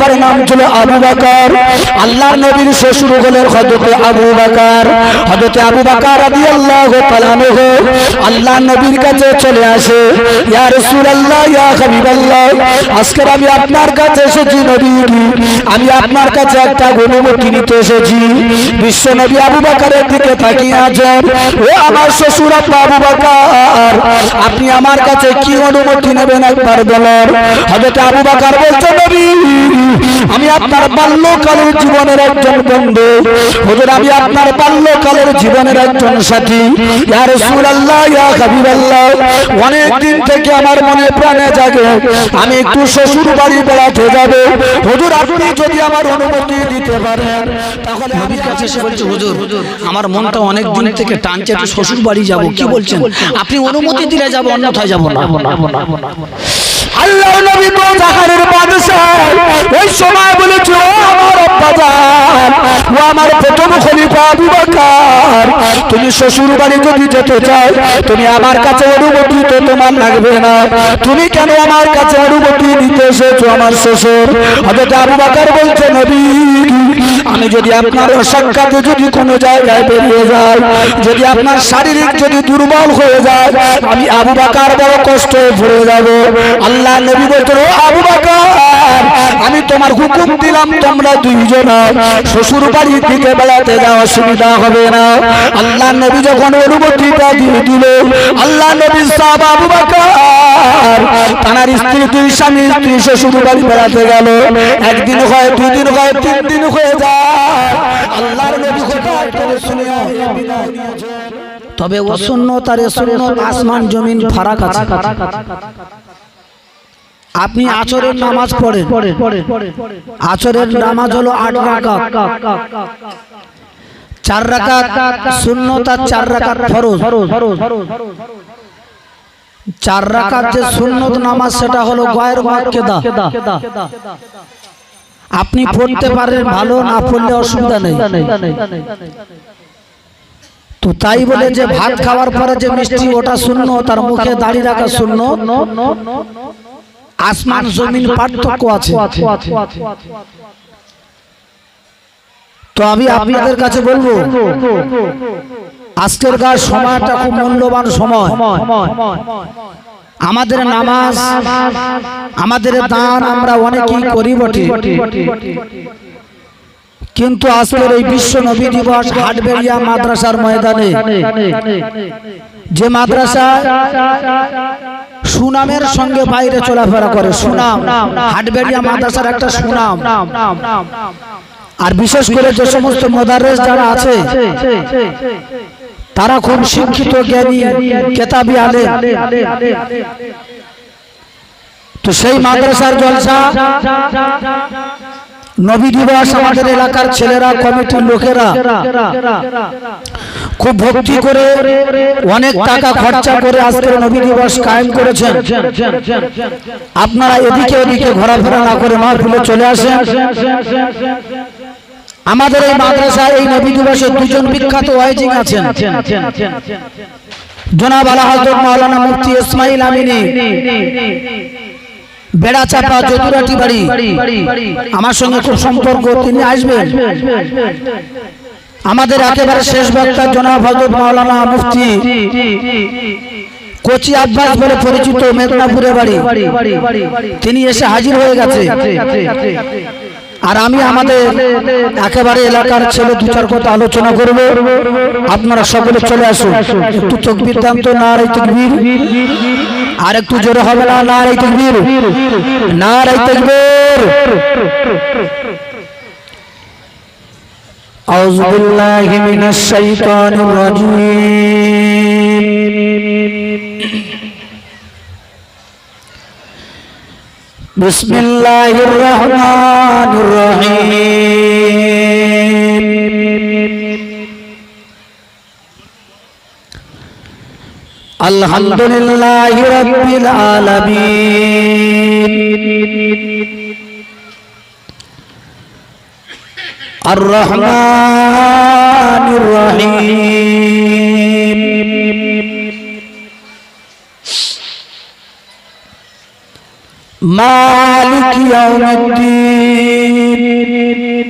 খলিফার নাম ছিল আবু বকর। আল্লাহর নবীর শ্বশুর হলেন হযরতে আবু বকর। হযরতে আবু বকর আল্লাহ তাআলা আনহু আল্লাহর নবীর কাছে চলে আসে, ইয়া রাসূলুল্লাহ, ইয়া হাবিবাল্লাহ, আজকে আমি আপনার কাছে এসেছি নবী। আমি আপনার কাছে একটা অনুমতি নিতে এসেছি। বিশ্ব নবী আবু বকরের দিকে তাকিয়ে আছেন, ও আমার শ্বশুর আব্বা আবু বকর, আপনি আমার কাছে কি অনুমতি নেবেন একবার বলেন? হযরত আবু বকর বলছে, নবী আমি আপনার বাল্যকালের জীবনের একজন বন্ধু। হুজুর আমি আপনার বাল্যকালের জীবনের একজন সাথী। ইয়া রাসূলুল্লাহ ইয়া হাবিবাল্লাহ অনেক দিন থেকে আমার মনে প্রাণে জাগে। আমি একটু শ্বশুর বাড়ি বেড়াতে যাব। হুজুর আপনি যদি আমার অনুমতি দিতে পারেন তাহলে আমি কাছে এসে বলছে হুজুর আমার মনটা অনেক দিন থেকে টানছে একটু শ্বশুর বাড়ি যাব। কি বলছেন? আপনি অনুমতি দিলে যাব অন্যথায় যাব না। আল্লাহ নবী তো জাহারের বাদশাহ। ওই সময় বলেছে ও আমার আব্বাজান, ও আমার প্রথম খলিফা আবু বকর, তুমি শ্বশুর বাড়ি যদি যেতে চাও, তুমি আমার কাছে অনুমতি তো তোমার লাগবে না। তুমি কেন আমার কাছে অনুমতি নিতে এসেছ আমার শ্বশুর? হযরত আবু বকর বলছে, নবী, আমি যদি আপনার সাক্ষাতে যদি কোনো জায়গায় বেরিয়ে যাই, যদি আপনার শারীরিক যদি দুর্বল হয়ে যায়, আমি আবু বাকার বড় কষ্ট পড়ে যাব। আল্লাহ আমি তোমার হুকুম দিলাম, তোমরা দুইজন শ্বশুর বাড়ির দিকে বেড়াতে যাওয়া অসুবিধা হবে না। আল্লাহ নবী যখন অনুমতিটা দিয়ে দিল, আল্লাহ নবী আবু তার স্ত্রী স্বামী স্ত্রী শ্বশুর বাড়ি বেড়াতে গেল। একদিন হয়, দুই দিন হয়, তিন দিন হয়ে যায়। আল্লাহর নবী শুনে তবে সুন্নত আর এ আসমান, জমিন, ফারাক আছে। আপনি আচরের নামাজ পড়েন। আচরের নামাজ হলো আট রাকাত। চার রাকাত সুন্নত আর চার রাকাত ফরজ। চার রাকাত যে সুন্নত নামাজ, সেটা হলো গয়ের মাক্কেদা আপনি পড়তে পারেন ভালো, না পড়লে অসুবিধা নেই। তো তাই বলে যে ভাত খাওয়ার পরে যে মিষ্টি, ওটা শূন্য তার মুখে দাড়ি রাখা শূন্য আসমান জমিন পার্থক্য আছে। তো আমি আপনাদের কাছে বলব আজকের কার সময়টা খুব মূল্যবান সময়। আমাদের নামাজ আমাদের দান আমরা অনেকেই করি বটে। কিন্তু আজকের এই বিশ্ব নবী দিবস হাটবেরিয়া মাদ্রাসার ময়দানে, যে মাদ্রাসা সুনামের সঙ্গে বাইরে চলাফেরা করে, সুনাম হাটবেরিয়া মাদ্রাসার একটা সুনাম। আর বিশেষ করে যে সমস্ত মোদারেস যারা আছে, তারা খুব শিক্ষিত, জ্ঞানী, কেতাবি আলে তো সেই মাদ্রাসার জলসা নবী দিবস আমাদের এলাকার ছেলেরা কমিটির লোকেরা খুব ভক্তি করে অনেক টাকা খরচা করে আজকের নবী দিবস কায়েম করেছেন। আপনারা এদিকে ওদিকে ঘোরাফেরা না করে মাহফিলে চলে আসেন। আমাদের এই মাদ্রাসায় এই নবী দিবসে দুজন বিখ্যাত ওয়াইজিং আছেন। জনাব আলা মাওলানা মুফতি ইসমাইল আমিনী। বেড়া চাপা যদুরাটি বাড়ি। আমার সঙ্গে খুব সম্পর্ক তিনি আসবেন। আমাদের একেবারে শেষ বক্তা জনাব হজরত মাওলানা মুফতি কোচি আব্বাস বলে পরিচিত মেদিনীপুরে বাড়ি। তিনি এসে হাজির হয়ে গেছে। আর আমি আমাদের একেবারে এলাকার ছেলে দু চার কথা আলোচনা করব। আপনারা সকলে চলে আসুন। একটু তকবির দাম তো না রে তকবির। আর একটু জোরে হবে না না রে তকবির না রে তকবির أعوذ بالله من الشيطان الرجيم بسم الله الرحمن الرحيم আলহামদুলিল্লাহ রাব্বিল আলামিন। আর রহমানির রহিম। মালিক ইয়াউমিদ্দিন।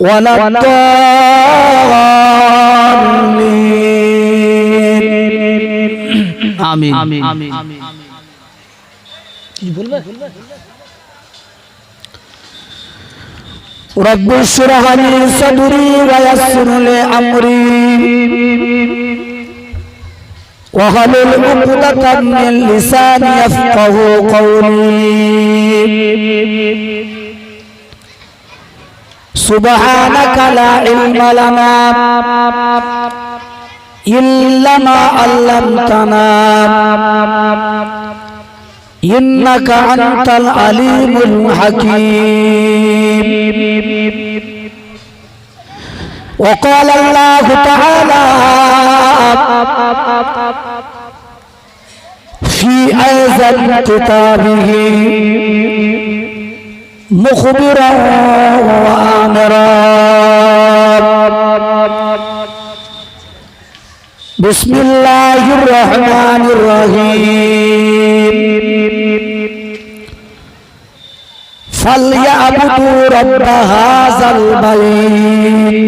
ولا الضالين آمين رب اشرح لي صدري ويسر لي أمري وخلل عقدة من لساني يفقه قولي سبحانك لا علم لنا إلا ما علمتنا إنك أنت العليم الحكيم وقال الله تعالى في أيضا كتابه مخبرا وآمرا بسم الله الرحمن الرحيم فليعبدوا رب هذا البيت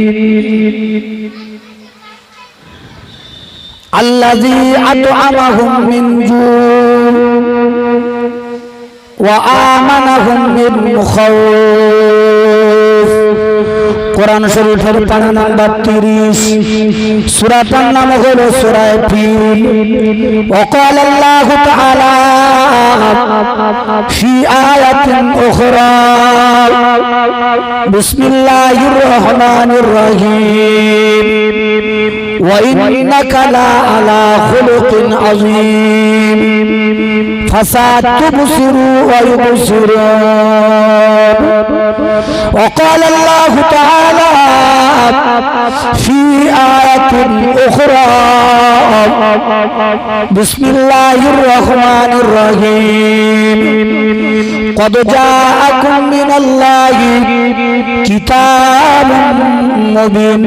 الذي أطعمهم من جوع وآمنهم من خوف কোরআন শরীফের পানা নাম্বার তিরিশ সুরাটার নাম হলো সুরায় ফিল وقال الله تعالى في آية أخرى بسم الله الرحمن الرحيم وإنك لا على خلق عظيم فساد تبصر ويبصرون وقال الله تعالى في آية أخرى بسم الله الرحمن الرحيم. قد جاءكم من الله كتاب مبين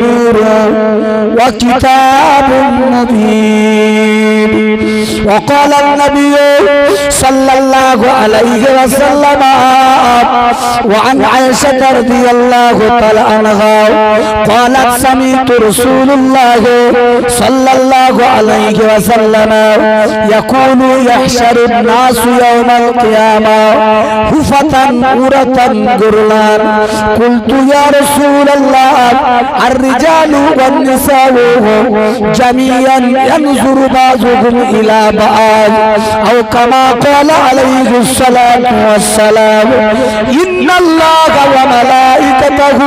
وكتاب مبين. وقال النبي صلى الله عليه وسلم وعن عائشة رضي الله تعالى عنها قالت سمعت رسول الله صلى الله عليه وسلم يقول يحشر الناس يوم القيامة هفة عورة غرلا قلت يا رسول الله الرجال والنساء جميعا ينظر بعضهم إلى بعض أو كما قال عليه الصلاة والسلام إن الله وملائكته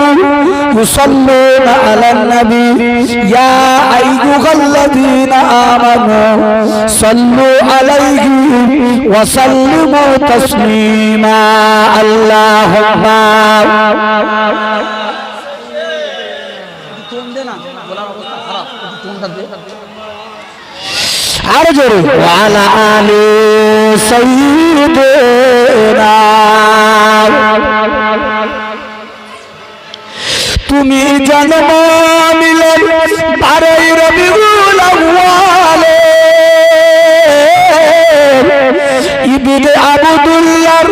يصلون على النبي يا أيها الذين آمنوا صلوا عليه وسلموا تسليما اللهم আরো জোরে ওয়ালা আলী সৈয়দনা তুমি জন্ম নিলে বারোই রবিউল আউয়ালে। ইবনে আবদুল্লাহর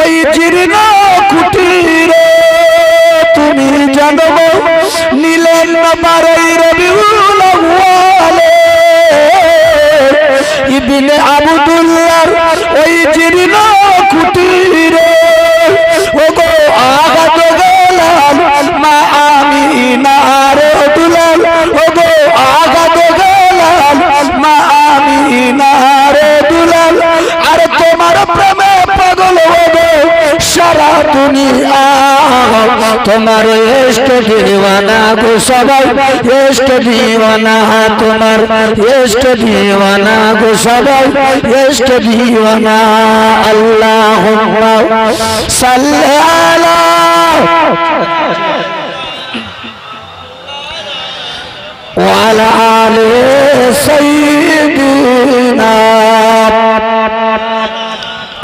ওই জীর্ণ কুটিরে তুমি জন্ম নিলেন বারোই রবিউল ইবনে আবদুল্লাহর ওই জীর্ণ কুটিরে ও গো আগাত গেলাম, মা আমি নারে দুলাল ও গো আগাত গেলাম, মা আমি নারে দুলাল। আর তোমার প্রেমে পাগল হবে সারা দুনিয়া। তোমার এষ্ট দিওয়ানা গো সবাই এষ্ট দিওয়ানা, তোমার এষ্ট দিওয়ানা গো সবাই এষ্ট দিওয়ানা। আল্লাহ সাল্লে আলা وعلى آل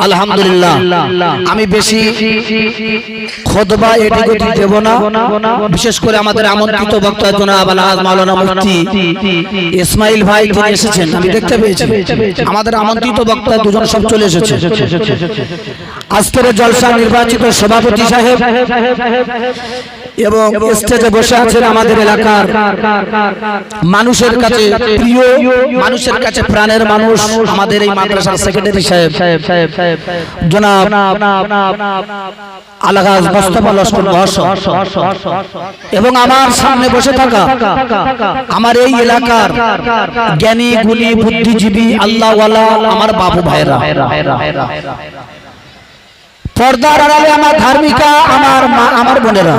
আলহামদুলিল্লাহ। আমি বেশি খোদবা এদিকে দেব না। বিশেষ করে আমাদের আমন্ত্রিত বক্তা জনাব আলহাজ মাওলানা মুফতি ইসমাইল ভাই তিনি এসেছেন। আমি দেখতে পেয়েছি। আমাদের আমন্ত্রিত বক্তা দুজন সব চলে এসেছে। আজকের জলসা নির্বাচিত সভাপতি সাহেব এবং স্টেজে বসে আছেন আমাদের এলাকার মানুষের কাছে প্রিয় মানুষের কাছে প্রাণের মানুষ আমাদের এই মাদ্রাসার সেক্রেটারি সাহেব। এবং আমার সামনে বসে থাকা আমার এই এলাকার জ্ঞানী, গুণী, বুদ্ধিজীবী, আল্লাহওয়ালা আমার বাবু ভাইরা পর্দার আড়ালে আমার ধার্মিকা, আমার আমার বোনেরা।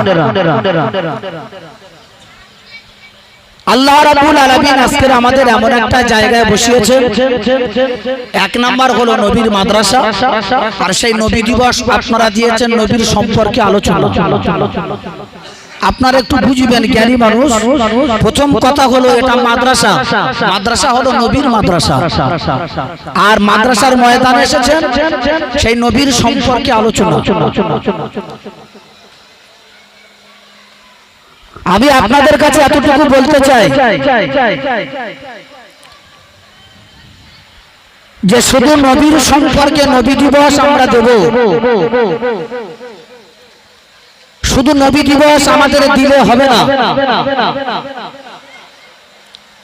আল্লাহ রাব্বুল আলামিন আজকের আমাদের এমন একটা জায়গায় বসিয়েছে এক নাম্বার হলো নবীর মাদ্রাসা, আর সেই নবী দিবস আপনারা দিয়েছেন নবীর সম্পর্কে আলোচনা। আপনারা একটু বুঝবেন, জ্ঞানী মানুষ। প্রথম কথা হলো এটা মাদ্রাসা। মাদ্রাসা হলো নবীর মাদ্রাসা। আর মাদ্রাসার ময়দানে এসেছেন সেই নবীর সম্পর্কে আলোচনা। আমি আপনাদের কাছে এতটুকু বলতে চাই যে শুধু নবীর সম্পর্কে নবী দিবস আমরা দেব। শুধু নবী দিবস আমাদের দিলে হবে না।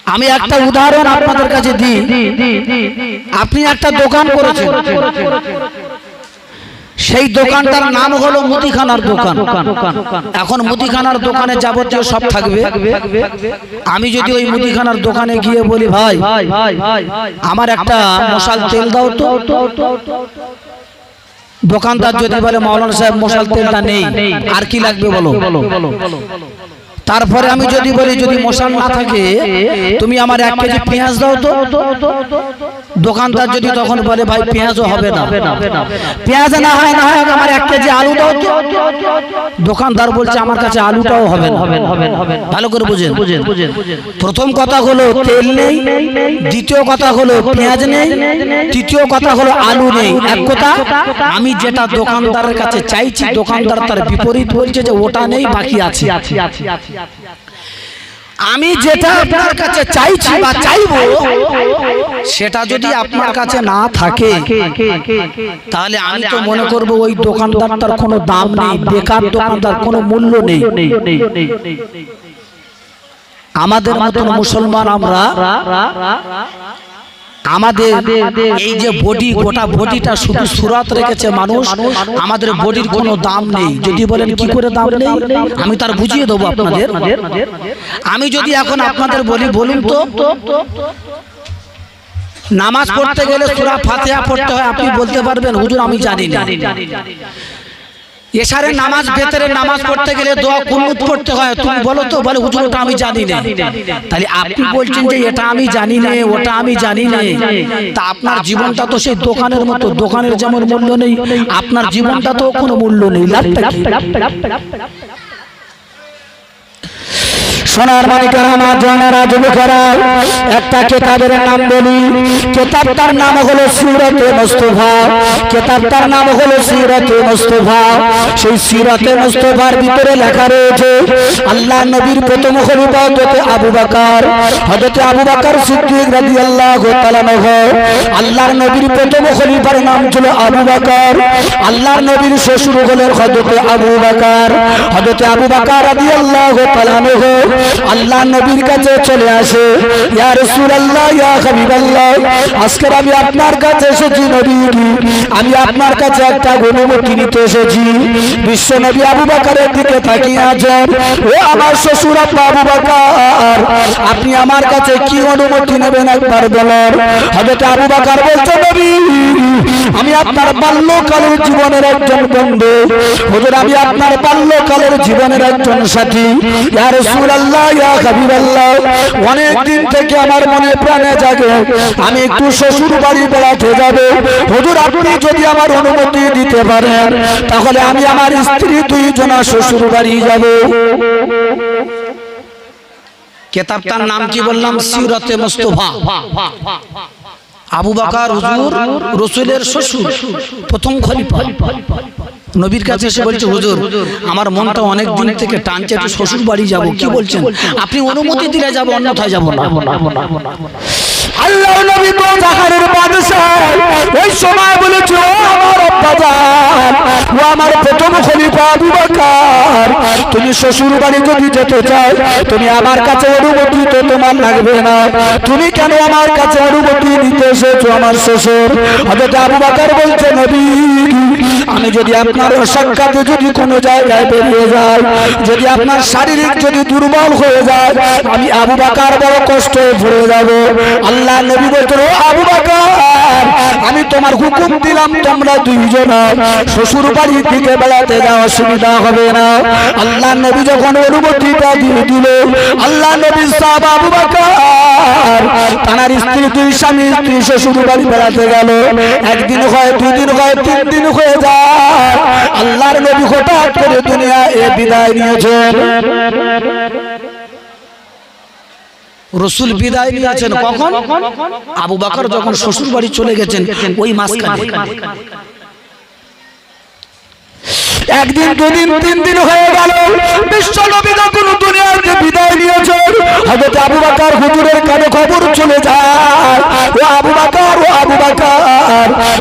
আমি একটা উদাহরণ আপনাদের কাছে দিই। আপনি একটা দোকান করেছেন। সেই দোকানটার নাম হলো মুদিখানার দোকান। এখন মুদিখানার দোকানে যাবতীয় সব থাকবে। আমি যদি ওই মুদিখানার দোকানে গিয়ে বলি ভাই আমার একটা মশাল তেল দাও তো। দোকানদার যদি বলে মৌলানা সাহেব মশাল তেলটা নেই আর কি লাগবে বলো? তারপরে আমি যদি বলি যদি মশাল না থাকে তুমি আমার এক কেজি পেঁয়াজ দাও তো। দোকানদার যদি তখন বলে ভাই পেঁয়াজও হবে না। পেঁয়াজ না হয় না হয় আমার এক কেজি আলু দাও তো। দোকানদার বলছে আমার কাছে আলুটাও হবে না। ভালো করে বুঝেন। প্রথম কথা হলো তেল নেই। দ্বিতীয় কথা হলো পেঁয়াজ নেই। তৃতীয় কথা হলো আলু নেই। এক কথা আমি যেটা দোকানদারের কাছে চাইছি দোকানদার তার বিপরীত বলছে যে ওটা নেই বাকি আছে। আমি যেটা আপনার কাছে চাইছি বা চাইব, সেটা যদি আপনার কাছে না থাকে, তাহলে আমি তো মনে করব ওই দোকানদারটার কোনো দাম নেই, বেকার দোকানদার কোনো মূল্য নেই। আমাদের মতন মুসলমান আমরা আমাদের এই যে বডি গোটা বডিটা শুধু সুরাত রেখেছে মানুষ আমাদের বডির কোনো দাম নেই। যদি বলেন কি করে দাম নেই আমি তার বুঝিয়ে দেবো আপনাদের। আমি যদি এখন আপনাদের বলি বলুন তো নামাজ পড়তে গেলে সুরা ফাতেহা পড়তে হয় আপনি বলতে পারবেন হুজুর আমি জানি না। এশারে নামাজ ভেতরে নামাজ পড়তে গেলে দোয়া কুনুত পড়তে হয়। তুমি বলো তো বলে হুজুর ওটা আমি জানি না। তাহলে আপনি বলছেন যে এটা আমি জানি না ওটা আমি জানি না। তা আপনার জীবনটা তো সেই দোকানের মতো দোকানের যেমন মূল্য নেই আপনার জীবনটা তো কোনো মূল্য নেই। লাভটা? সোনার মানিকের আমার জনেরা যুবকেরা একটা কেতাবের নাম বলি। কেতাবটার নাম হলো সিরতে মুস্তফা। কেতাবটার নাম হলো সিরতে মুস্তফা। সেই সিরতে মুস্তফার ভিতরে লেখা রয়েছে, আল্লাহ নবীর প্রথম খলিফা হযরত আবু বকর। হযরত আবু বকর সিদ্দিক রাদিয়াল্লাহু তাআলা আল্লাহর নবীর প্রথম খলিফার নাম ছিল আবু বকর। আল্লাহর নবীর শ্বশুর হলেন হযরত আবু বকর। হযরত আবু বকর রাদিয়াল্লাহু তাআলা আল্লাহ নবীর কাছে চলে আসে। ইয়া রাসূলুল্লাহ, ইয়া হাবিবাল্লাহ, আজকে আমি আপনার কাছে এসেছি নবী। আমি আপনার কাছে একটা অনুমতি নিতে এসেছি। বিশ্ব নবী আবু বকরের দিকে তাকিয়ে আছেন। ও আমার শ্বশুর আব্বা আবু বকর, আপনি আমার কাছে কি অনুমতি নেবেন একবার বলেন? হযরত আবু বকর বলছে, নবী, আমি আপনার বাল্যকালের জীবনের একজন বন্ধু। হুজুর আমি আপনার বাল্যকালের জীবনের একজন সাথী। ইয়া রাসূলুল্লাহ ইয়া হাবিবাল্লাহ, অনেক দিন থেকে আমার মনে প্রাণে জাগে। আমি একটু শ্বশুর বাড়ি বেড়াতে যাব। হুজুর, আপনি যদি আমার অনুমতি দিতে পারেন, তাহলে আমি আমার স্ত্রী দুইজনা শ্বশুর বাড়ি যাব। কেতাবটার নাম কি বললাম? সিরতে মুস্তফা। আবু বাকার, হুজুর, রসুলের শ্বশুর, প্রথম খলিফা। নবীর কাছে এসে বলছে হুজুর আমার মনটা অনেক দিন থেকে টানছে একটু শ্বশুর বাড়ি যাব। কি বলছেন? আপনি অনুমতি দিলে যাব অন্যথায় যাব না। আল্লাহ নবী তো বাদশাহ। ওই সময় বলেছে ও আমার ও আমার প্রথম খলিফা আবু বকর, তুমি শ্বশুর বাড়ি যদি যেতে চাও, তুমি আমার কাছে অনুমতি তো তোমার লাগবে না। তুমি কেন আমার কাছে অনুমতি নিতে এসেছ আমার শ্বশুর? হযরত আবু বকর বলছে, নবী, আমি যদি আপনার সাক্ষাতে যদি কোনো জায়গায় বেরিয়ে যাই, যদি আপনার শারীরিক যদি দুর্বল হয়ে যায়, আমি আবু বাকার বড় কষ্ট পড়ে যাব। আল্লাহ নবী বলছেন ও আবু বাকার, আমি তোমার হুকুম দিলাম, তোমরা দুইজন শ্বশুর বাড়ির দিকে বেড়াতে যাওয়া অসুবিধা হবে না। আল্লাহ নবী যখন অনুমতিটা দিয়ে দিল আল্লাহ নবী সাহেব আবু বাকার তার স্ত্রী, দুই স্বামী, স্ত্রী শ্বশুর বাড়ি বেড়াতে গেল। একদিন হয়, দুই দিন হয়, তিন দিন হয়ে যায়। আল্লাহর নবী হঠাৎ করে দুনিয়া এ বিদায় নিয়েছেন। রসুল বিদায় নিয়েছেন কখন? আবু বাকর যখন শ্বশুর বাড়ি চলে গেছেন ওই মাস একদিন দুদিন তিন দিন হয়ে গেল। বিশ্ব নবী যখন দুনিয়াতে বিদায় নিয়েছেন হযরত আবু বকর হুজুরের কানে খবর চলে যায়। ও আবু বকর, ও আবু বকর,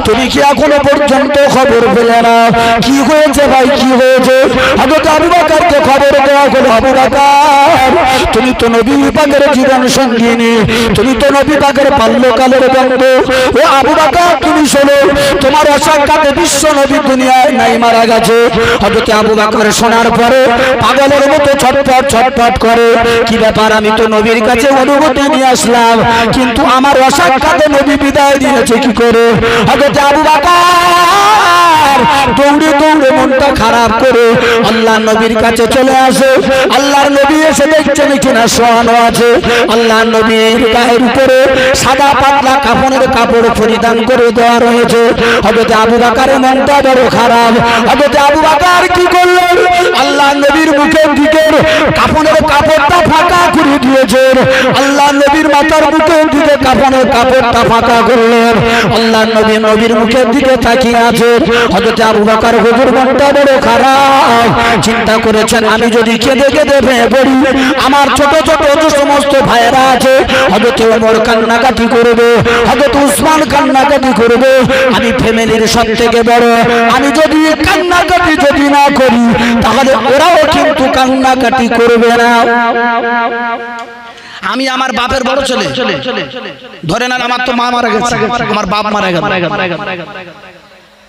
তুমি কি এখনও পর্যন্ত খবর পেলে না? কি হয়েছে ভাই, কি হয়েছে? হযরত আবু বকরকে খবর দেওয়া হলো, আবু বকর, তুমি তো নবী পাকের জীবন সঙ্গিনী, তুমি তো নবী পাকের বাল্যকালের বন্ধু। ও আবু বকর, তুমি শোনো, তোমার অসাক্ষাতে বিশ্ব নবী দুনিয়ায় নাই, মারা গেছে। হযরত আবু বকর শোনার পরে পাগলের মতো ছটফট ছটফট করে। কি ব্যাপার? আমি তো নবীর কাছে অনুমতি নিয়ে আসলাম, কিন্তু আমার অসাক্ষাতে নবী বিদায় দিয়েছে, কি করে? হযরত আবু বকর দৌড়ে দৌড়ে মনটা খারাপ করে আল্লাহ নবীর কাছে চলে আসে। আল্লাহর নবী এসে দেখছেন কিনা শোয়ানো আছে। আল্লাহ নবীর গায়ের উপরে সাদা পাতলা কাপড়ের কাপড় পরিধান করে দেওয়া রয়েছে। হযরত আবু বকরের মনটা বড় খারাপ। হযরত আবু বকর কি করলেন? আল্লাহ নবীর মুখের দিকে কাপড়ের কাপড়টা ফাঁকা করে দিয়েছেন। আল্লাহ নবীর মাথার মুখের দিকে কাপড়ের কাপড়টা ফাঁকা করলেন। আল্লাহ নবী নবীর মুখের দিকে তাকিয়ে আছেন। চিন্তা করেছেন, আমি যদি কেঁদে কেঁদে ভেঙে পড়ি, আমার ছোট ছোট যে সমস্ত ভাইয়েরা আছে হয়তো ওমর কান্নাকাটি করবে হয়তো উসমান কান্নাকাটি করবে। আমি ফ্যামিলির সব থেকে বড়। আমি যদি কান্নাকাটি যদি না করি, তাহলে ওরাও কিন্তু কান্নাকাটি করবে না। আমি আমার বাপের বড় ছেলে। ধরে না আমার তো মা মারা গেছে। আমার বাপ মারা গেল।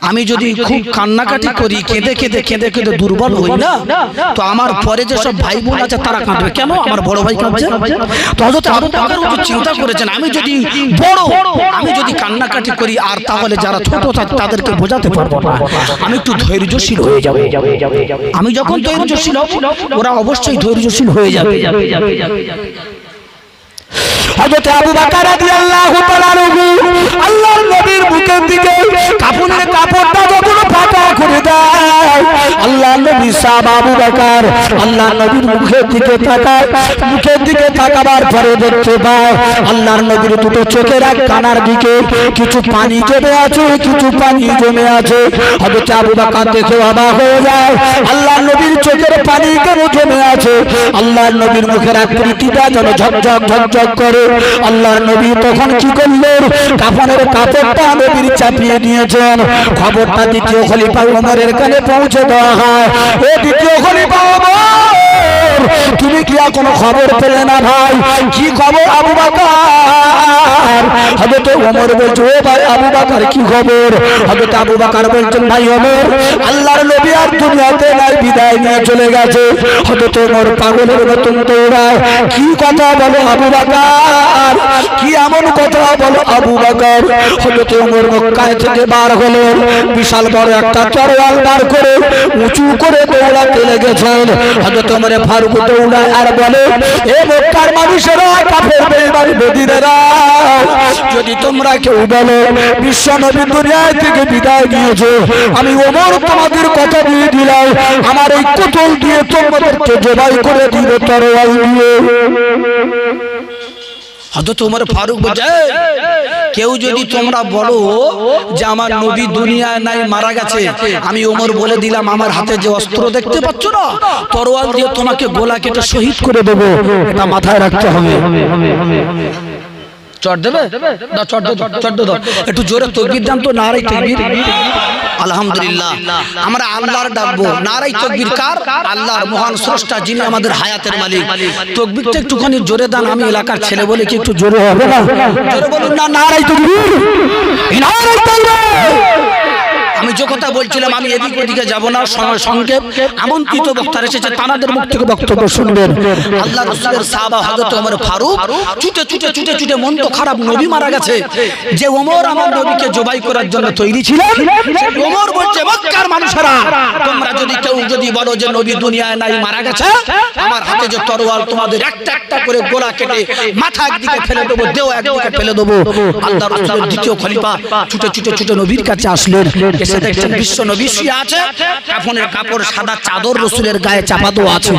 আমি যদি খুব কান্নাকাটি করি কেঁদে কেঁদে কেঁদে কেঁদে দুর্বল হই না? তো আমার পরে যে সব ভাই বোন আছে তারা কাঁদবে। কেন? আমার বড় ভাই কাঁদছে? তো হযরত আবু বকর চিন্তা করেছেন। আমি যদি বড় আমি যদি কান্নাকাটি করি আর তাহলে যারা ছোট থাকে তাদেরকে বোঝাতে পারব না। আমি একটু ধৈর্যশীল হয়ে যাব। আমি যখন ধৈর্যশীল হব ওরা অবশ্যই ধৈর্যশীল হয়ে যাবে। হযরত আবু বকর রাদিয়াল্লাহু তাআলা আল্লাহর নবীর মুখের দিকে কাপড়টা যখন ফাঁকা করে দেয় আল্লাহ নবী আবু বকর আল্লাহ নবীর মুখের দিকে তাকায়, মুখের দিকে তাকাবার পরে দেখতে পায়, আল্লাহর নবীর দুটো চোখের এক কানার দিকে কিছু পানি জমে আছে, কিছু পানি জমে আছে। হযরত আবু বকর দেখে অবাক হয়ে যায়, আল্লাহর নবীর চোখের পানি কেন জমে আছে? আল্লাহর নবীর মুখের আকৃতিটা যেন ঝকঝক ঝকঝক করে আল্লাহর নবী তখন কি করলেন কাফনের কাপড়টা নবীর চাপিয়ে নিয়েছেন। খবরটা দ্বিতীয় খলিফা ওমরের কানে পৌঁছে দেওয়া হয়। ও দ্বিতীয় খলিফা তুমি কি আর কোনো খবর পেলে না ভাই? কি খবর আবু বাকার? হবে তো ওমর বলছে ও ভাই আবু বাকার, কি খবর? হবে তো আবু বাকার বলছেন, ভাই ওমর আল্লাহর নবী আর দুনিয়াতে নাই, বিদায় নিয়ে চলে গেছে। হবে তো ওমর পাগলের মতন দৌড়ায়। কি কথা বলো আবু বাকার? কি এমন কথা বলো আবু বাকার? হবে তো ওমর মক্কায় থেকে বার হলো বিশাল বড় একটা তরোয়াল বার করে উঁচু করে দৌড়াতে লেগেছেন। হয়তো তোমার ফারুক দৌড়ায় আর বলে, এ মক্কার মানুষেরা, কাফের যদি তোমরা কেউ বলো, বিশ্ব নবী দুনিয়া থেকে বিদায় নিয়েছে, আমি ওমর তোমাদের কথা দিয়ে দিলাম। আমার এই কোতল দিয়ে তোমাদেরকে জবাই করে দিল তরোয়াল দিয়ে। হয়তো তোমার ফারুক "এই, কেউ যদি তোমরা বলো যে আমার নবী দুনিয়ায় নাই মারা গেছে আমি ওমর বলে দিলাম আমার হাতে যে অস্ত্র দেখতে পাচ্ছ না তরোয়াল দিয়ে তোমাকে গোলা কেটে শহীদ করে দেবো এটা মাথায় রাখতে হবে। চট দেবে? দাও, চট দাও, চট। একটু জোরে তকবির দাম তো নারাই তকবির। আলহামদুলিল্লাহ। আমরা আল্লাহর ডাকবো। নারাই তকবির কার আল্লাহর মহান স্রষ্টা যিনি আমাদের হায়াতের মালিক। তকবিরটা একটুখানি জোরে দান আমি এলাকার ছেলে বলে কি একটু জোরে হবে না? জোরে বলুন না নারাই তকবির। নারাই তকবির। আমি যে কথা বলছিলাম, আমি এদিক ওদিকে যাব না সময় সংক্ষেপ আমন্ত্রিত বক্তার এসেছে, তানাদের মুখ থেকে বক্তব্য শুনবেন। আল্লাহ রসুলের সাহাবা হযরত ওমর ফারুক ছুটে ছুটে ছুটে ছুটে মন তো খারাপ, নবী মারা গেছে। যে ওমর আমার নবীকে জবাই করার জন্য তৈরি ছিলেন ওমর বলছে, মক্কার মানুষেরা, তোমরা যদি কেউ যদি বলো যে নবী দুনিয়ায় নাই, মারা গেছে, আমার হাতে যে তরোয়াল, তোমাদের একটা একটা করে গোলা কেটে মাথা একদিকে ফেলে দেবো দেও একদিকে ফেলে দেবো। আল্লাহ রসুলের দ্বিতীয় খলিফা ছুটে ছুটে ছুটে নবীর কাছে আসলেন এসে দেখছেন বিশ্ব নবী শুয়ে আছে। কাফনের কাপড় সাদা চাদর রসুলের গায়ে চাপা দেওয়া আছে।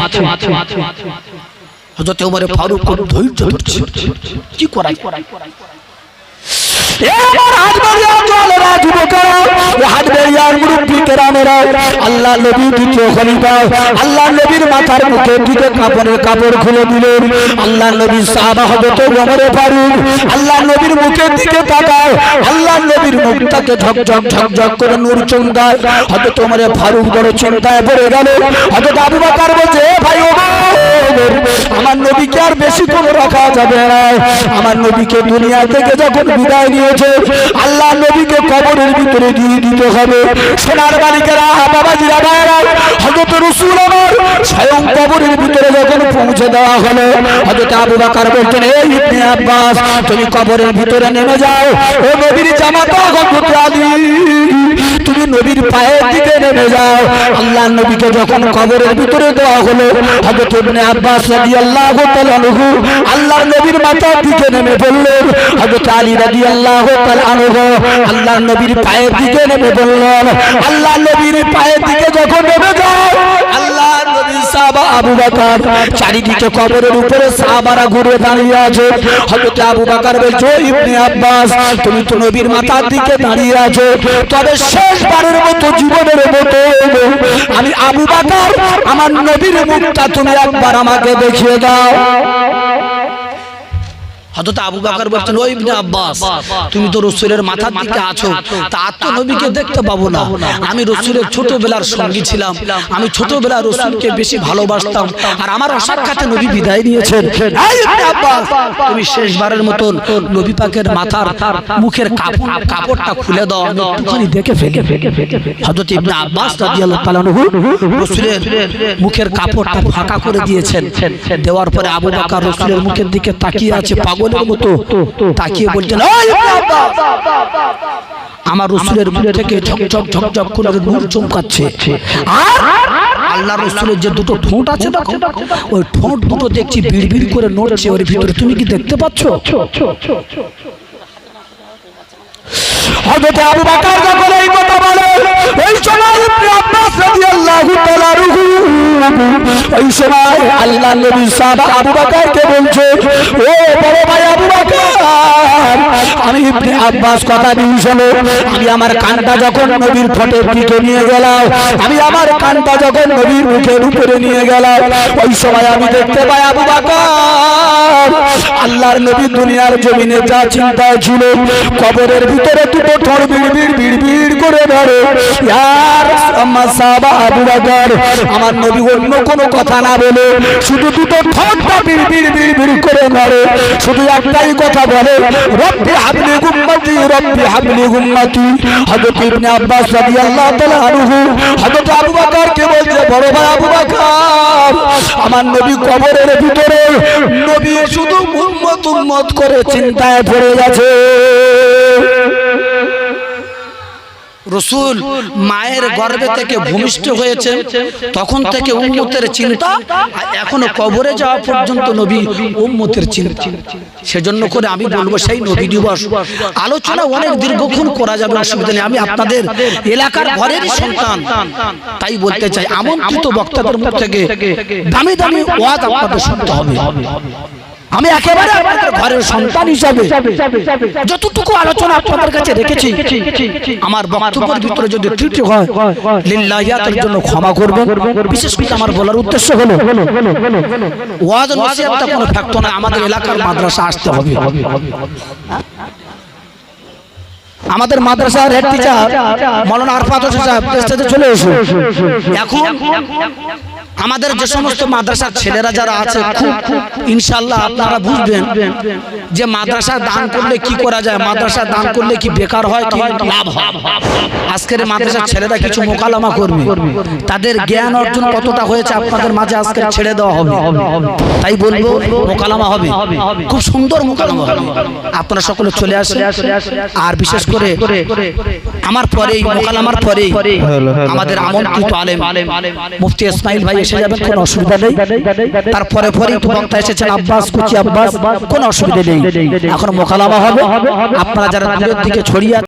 হজরত ওমর ফারুক ধৈর্য ধরছে। কি করাই আল্লাহ ফারুক। বড় চিন্তায় পড়ে গেল। হয়তো বাকার বলছে ভাই আমার নবীকে আর বেশি করে রাখা যাবে আমার নবীকে দুনিয়া থেকে যখন বিদায় নিয়েছে আল্লাহ নবীকে কবরের ভিতরে দিয়ে দিতে হবে। সোনার মালিকেরা, বাবাজিরা ভাইরা হজরত রসুল আমার স্বয়ং কবরের ভিতরে যখন পৌঁছে দেওয়া হলো হজরত আবু বাকার বলছেন এই ইবনে আব্বাস, তুমি কবরের ভিতরে নেমে যাও। ও নবীর জামাতা হজরত আলী, তুমি নবীর পায়ের দিকে নেমে যাও। আল্লাহ নবীকে যখন কবরের ভিতরে দেওয়া হলো, হযরত ইবনে আব্বাস রাদিয়াল্লাহু তাআলা আনহু আল্লাহর নবীর মাথার দিকে নেমে পড়লেন। হযরত আলী রাদিয়াল্লাহু আল্লাহর নবীর পায়ের দিকে নেমে আল্লাহ নবীর পায়ের দিকে যখন নেমে আল্লাহ আবু চারিদিকে কবরের উপরে ঘুরে দাঁড়িয়ে আছে। আবু তুমি তো মাথার দিকে দাঁড়িয়ে আছো। তবে আমি আবু বাকার, আমার নবীর মুখটা তুমি একবার আমাকে দেখিয়ে দাও। হযরত আবু বকর বলছেন ওই ইবনে আব্বাস তুমি তো রসুলের মাথার দিকে আছো তা তো নবীকে দেখতে পাবো না। আমি রসুলের ছোটবেলার সঙ্গী ছিলাম আমি ছোটবেলা রসুলকে বেশি ভালোবাসতাম আর আমার অসাক্ষাতে নবী বিদায় নিয়েছেন। আব্বাস তুমি শেষবারের মতন নবী পাকের মাথার মুখের কাপড়টা খুলে দাও একটুখানি দেখে ফেকে হযরত ইবনে আব্বাস রাদিয়াল্লাহু তাআলা রসুলের মুখের কাপড়টা ফাঁকা করে দিয়েছেন দেওয়ার পরে আবু বকর রসুলের মুখের দিকে তাকিয়ে আছে পাগলের মতো তাকিয়ে! আমার রসুলের মুখ থেকে ঝকঝক ঝকঝক করে নূর চমকাচ্ছে। আর আল্লাহ রসুলের যে দুটো ঠোঁট আছে দেখো ওই ঠোঁট দুটো দেখছি বিড়বিড় করে নড়ছে ওর ভিতরে তুমি কি দেখতে পাচ্ছ? হযরত আবু বকর যখন এই কথা বলে ওই সময় ওই সময় আল্লাহ নবী সাহাবা আবু বকরকে বলছে ও বড় ভাই আবু বকর আমি ইবনে আব্বাস কথা দিয়ে আমি আমার কানটা যখন নবীর ঠোঁটের দিকে নিয়ে গেলাম, আমি আমার কানটা যখন নবীর মুখের উপরে নিয়ে গেলাম, ওই সময় আমি দেখতে পাই আবু আল্লাহর নবী দুনিয়ার জমিনে যা চিন্তা ছিল, কবরের ভিতরে দুটো ঠোঁট বিড় বিড় বিড় বিড় করে ধরে ইয়ার আমার আমার নবী অন্য কোনো কথা না বলে শুধু দুটো বিড় বিড় বিড় করে ধরে। শুধু একটাই কথা বলে রব্বি হাবলি গুম্মতি রব্বি হাবলি গুম্মতি হযরত ইবনে আব্বাস রাদিয়াল্লাহু তাআলা আনহু, হযরত আবু বকর কে বলছে, বড় ভাই আবু বকর, আমার নবী কবরের ভিতরে, নবী শুধু উম্মত উম্মত করে চিন্তায় পড়ে গেছে। রসুল মায়ের গর্ভে থেকে ভূমিষ্ঠ হয়েছে তখন থেকে উম্মতের চিন্তা এখনও কবরে যাওয়া পর্যন্ত নবী উম্মতের চিন্তা। সেজন্য করে আমি বলব সেই নবী দিবস। আলোচনা অনেক দীর্ঘক্ষণ করা যাবে অসুবিধা নেই। আমি আপনাদের এলাকার ঘরেরই সন্তান। তাই বলতে চাই আমন্ত্রিত বক্তাদের মুখ থেকে দামি দামি ওয়াজ আপনাদের শুনতে হবে। আমি একেবারে আপনাদের ঘরের সন্তান হিসাবে যতটুকু আলোচনা আপনাদের কাছে রেখেছি আমার বক্তব্যের ভিতরে যদি ত্রুটি হয় লিল্লাহিয়াতের জন্য ক্ষমা করবেন। বিশেষ করে আমার বলার উদ্দেশ্য হলো ওয়াজ নসিহতটা কোনো ফ্যাক্ট না আমাদের এলাকার মাদ্রাসা আসতে হবে। আমাদের মাদ্রাসার হেড টিচার মৌলানা আরফাত হোসেন সাহেব চলে এসো এখন আমাদের যে সমস্ত মাদ্রাসার ছেলেরা যারা আছে খুব ইনশাল্লাহ আপনারা বুঝবেন যে মাদ্রাসা দান করলে কি করা যায় মাদ্রাসা দান করলে কি বেকার হয় কি লাভ হয়? আজকের মাদ্রাসার ছেলেরা কিছু মোকালামা করবে তাদের জ্ঞান অর্জন কতটা হয়েছে আপনাদের মাঝে আজকে ছেড়ে দেওয়া হবে? তাই বলব মোকালামা হবে। খুব সুন্দর মোকালামা হবে। আপনারা সকলে চলে আসেন। আর বিশেষ করে আমার পরেই মোকালামার পরেই আমাদের আমন্ত্রিত আলেম। মুফতি ইসমাইল ভাই এসে যাবেন, কোনো অসুবিধা নেই। তারপরে পরে বক্তা এসেছেন আব্বাস, কুচি আব্বাস, কোনো অসুবিধা নেই। এখন মোকালামা হবে। আপনারা যারা দিকে ছড়িয়ে